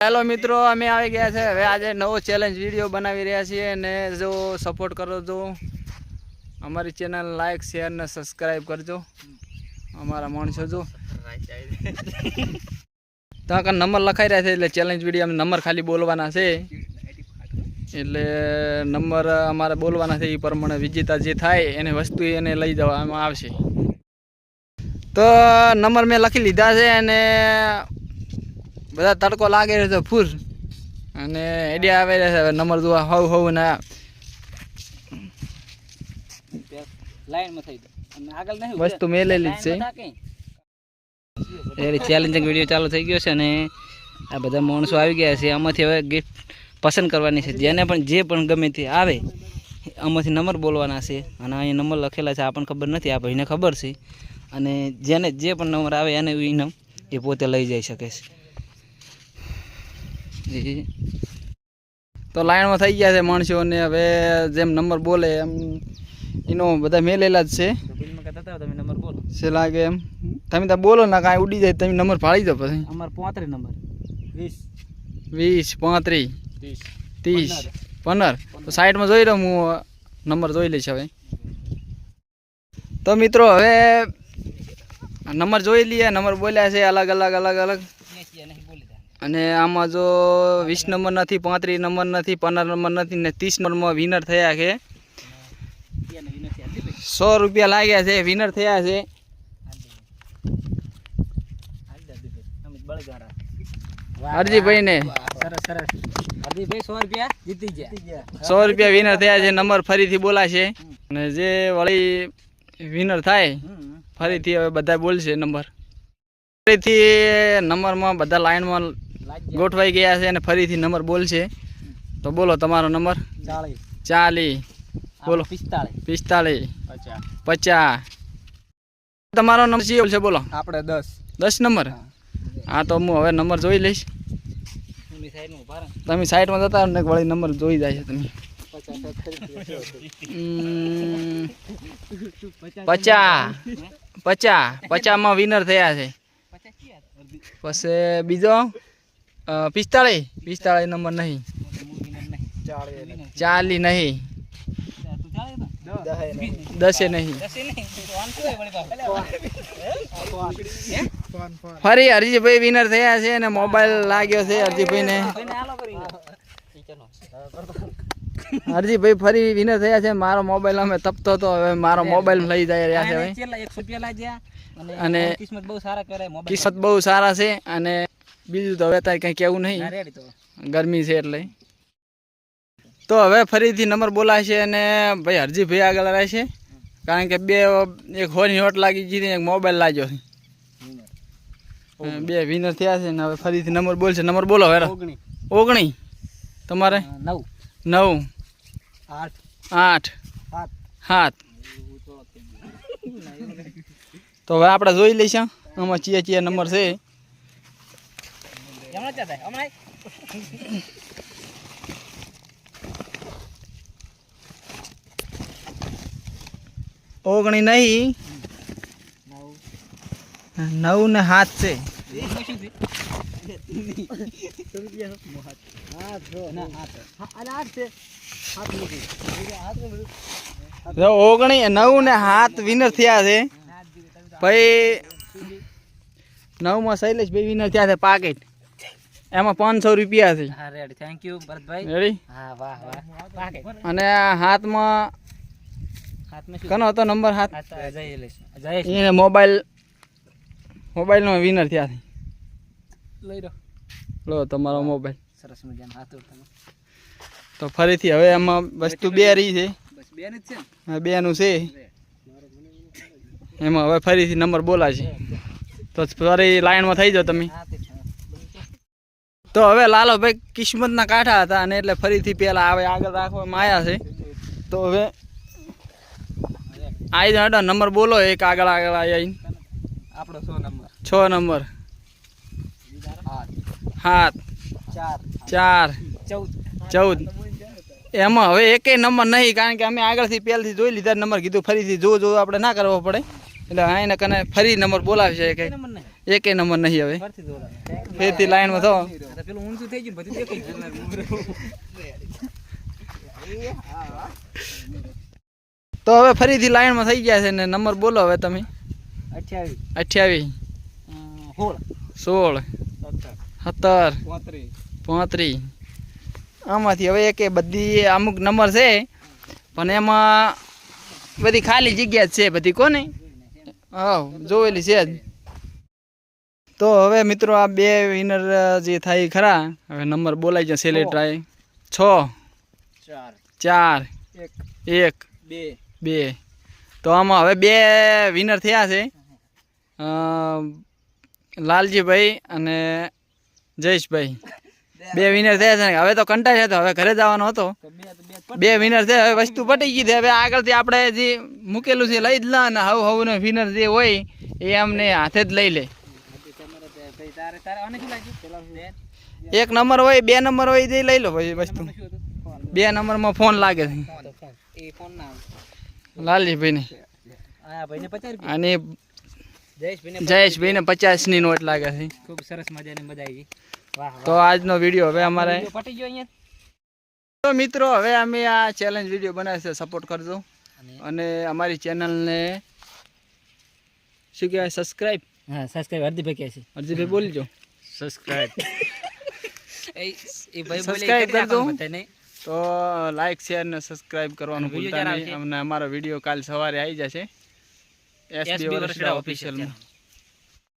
Hello મિત્રો, અમે આવી ગયા છે. હવે આજે નવો ચેલેન્જ વીડિયો બનાવી રહ્યા છીએ અને જો સપોર્ટ કરો તો અમારી ચેનલ લાઈક શેર ને સબસ્ક્રાઈબ કરજો. અમારા માણસો જો. ત્યાં નંબર લખાઈ રહ્યા છે એટલે ચેલેન્જ વીડિયો નંબર ખાલી બોલવાના છે. એટલે નંબર અમારે બોલવાના છે એ પ્રમાણે વિજેતા જે થાય એને વસ્તુ એને લઈ જવામાં આવશે. તો નંબર મેં લખી લીધા છે અને બધા તડકો લાગે છે ફૂલ અને એડિયા આવે છે હવે નંબર જોવા હવ હવ ના લાઈનમાં થઈ આગળ નહીં વસ્તુ મેલેલી જ છે. એ ચેલેન્જિંગ વીડિયો ચાલુ થઈ ગયો છે અને આ બધા માણસો આવી ગયા છે. આમાંથી હવે ગિફ્ટ પસંદ કરવાની છે. જેને પણ જે પણ ગમે તે આવે આમાંથી નંબર બોલવાના છે. અને અહીંયા નંબર લખેલા છે. આપણને ખબર નથી. આ ભાઈને ખબર છે. અને જેને જે પણ નંબર આવે એને ઇનામ એ પોતે લઈ જઈ શકે છે. એ તો લાઈનમાં થઈ ગયા છે માણસો ને હવે જેમ નંબર બોલે એમ એનો બધા મેલેલા જ છે. છે લાગે એમ. તમે તો બોલો ને કાંઈ ઉડી જાય તમે નંબર ફાળી દો પછી. અમારો પાંત્રીસ નંબર. વીસ. વીસ પાંત્રીસ. ત્રીસ. પંદર. તો સાઈડમાં જોઈ રહ્યો હું નંબર જોઈ લઈશ હવે. તો મિત્રો હવે નંબર જોઈ લઈએ નંબર બોલ્યા છે અલગ અલગ અલગ અલગ. અને આમાં જો વીસ નંબર નથી પાંત્રીસ નંબર નથી પંદર નંબર નથી ને ત્રીસ નંબરમાં વિનર થયા છે. સો રૂપિયા લાગ્યા છે વિનર થયા છે. હરજીભાઈને. સરસ સરસ હરજીભાઈ સો રૂપિયા સો રૂપિયા વિનર થયા છે નંબર ફરીથી બોલાશે. અને જે વળી વિનર થાય ફરીથી હવે બધા બોલશે નંબર. ફરીથી નંબરમાં બધા લાઈનમાં ગોઠવાઈ ગયા છે અને ફરીથી નંબર બોલશે. તો બોલો તમારો નંબર? ચાલીસ. ચાલી બોલો. પિસ્તાળીસ. પિસ્તાલીસ પચાસ. તમારો નંબર શું છે બોલો. આપણે દસ. દસ નંબર? હા. તો હું હવે નંબર જોઈ લઈશ. તમે સાઈડમાં જતા રહો ને વળી નંબર જોઈ જાય છે તમે. પચા પચાસ. પચાસ. પચાસમાં વિનર થયા છે. પછી બીજો? પિસ્તાળીસ? પિસ્તાળીસ નંબર નહીં. ચાલી નહીં. દસે નહીં. ફરી હરજીભાઈ વિનર થયા છે અને મોબાઈલ લાગ્યો છે હરજીભાઈને. હરજીભાઈ ફરી વિનર થયા છે. મારો મોબાઈલ અમે તપતો હતો. હવે મારો મોબાઈલ લઈ જાય રહ્યા છે અને કિસ્મત બહુ સારા છે અને બીજું તો હવે તારે કંઈ કેવું નહીં. ગરમી છે એટલે. તો હવે ફરીથી નંબર બોલાશે અને ભાઈ હરજીભાઈ આગળ રહેશે. કારણ કે બે એક હોની હોટ લાગી ગઈ એક મોબાઈલ લાગ્યો છે. બે વિનર થયા છે ને હવે ફરીથી નંબર બોલશે. નંબર બોલો હવે ઓગણી. તમારે? નવ. નવ. આઠ. આઠ. સાત. તો હવે આપણે જોઈ લઈશું. આમાં ચિયા ચિયા નંબર છે. હમણાં ક્યાં થાય હમણાં ઓગણી નહીં. નવ ને હાથ છે. જો ઓગણી નવ ને હાથ વિનર થયા છે. ભાઈ નવમાં શૈલેષભાઈ વિનર થયા છે પાકેટ. એમાં પાંચસો રૂપિયા છે. રેડી થેન્ક યુ ભરતભાઈ. રેડી હા વાહ વાહ. અને હાથમાં કનો હતો નંબર હાથ? એને મોબાઈલ મોબાઈલનો વિનર થયા છે. લઈ લો. લો તમારો મોબાઈલ. સરસ મજાનો હાથ તો ફરીથી હવે એમાં વસ્તુ બે રહી છે. બસ જ છે ને? બેનું છે. એમાં હવે ફરીથી નંબર બોલાશે. તો ફરી લાઈનમાં થઈ જાઓ તમે. તે છે. હવે લાલોભાઈ કિસ્મતના કાંઠા હતા અને એટલે ફરીથી પેલા હવે આગળ રાખવામાં આવ્યા છે. તો હવે આવી જાઓ નંબર બોલો એક આગળ આગળ આવી આપણો સો નંબર. છ નંબર. સાત ચાર. ચૌદ. એમાં હવે એકેય નંબર નહીં કારણ કે અમે આગળથી પહેલથી જોઈ લીધા નંબર કીધું ફરીથી જો જો આપણે ના કરવો પડે. એટલે એને કને ફરી નંબર બોલાવશે કે નંબર એકેય નંબર નહીં હવે. ફેરથી લાઈનમાં થો. પેલું ઊંચું થઈ ગયું બધું તો હવે ફરીથી લાઈનમાં થઈ ગયા છે ને નંબર બોલો હવે તમે. અઠ્યાવીસ. અઠ્યાવીસ. સોળ. સત્તર. પોત્રીસ. આમાંથી હવે એક બધી અમુક નંબર છે. પણ એમાં બધી ખાલી જગ્યા છે બધી કોને? હા જોયેલી છે જ. તો હવે મિત્રો આ બે વિનર જે થાય ખરા. હવે નંબર બોલાઈ છે. છેલ્લે ટ્રાય છ. ચાર. ચાર. એક. બે. બે. તો આમાં હવે બે વિનર થયા છે. લાલજીભાઈ અને જયેશભાઈ. બે. વિનર થયા છે ને હવે તો કંટાળ હતો હવે ઘરે જવાનો હતો. તો બે વિનર છે હવે વસ્તુ પટી ગઈ છે. હવે આગળથી આપણે જે મૂકેલું છે લઈ જ લા અને હવ હવનો વિનર જે હોય એ અમને હાથે જ લઈ લે તમારે તે ભાઈ તારે તારે આને શું લાગ્યું પેલા બે એક નંબર હોય બે નંબર હોય તે લઈ લો પછી વસ્તુ. બે નંબરમાં ફોન લાગે છે. તો ફોન. એ ફોન ના પચાસ નોટ લાગે છે. ખૂબ સરસ મજાની મજા આવી તો આજનો વીડિયો હવે અમારે પટી ગયો અહીંયા? તો મિત્રો હવે અમે આ ચેલેન્જ વીડિયો બનાવે સપોર્ટ કરજો. અને? અને અમારી ચેનલને શું કહેવાય સબસ્ક્રાઈબ હા સબસ્ક્રાઇબ હરદીભાઈ કહે છે. હરદીભાઈ બોલજો. સબસ્ક્રાઈબ એ એ ભાઈ બોલે કરી કરજો. તો લાઈક શેર ને સબસ્ક્રાઇબ કરવાનું ભૂલતા નહીં. અમને અમારો વીડિયો કાલ સવારે આવી જશે. એસબી ઓફિશિયલમાં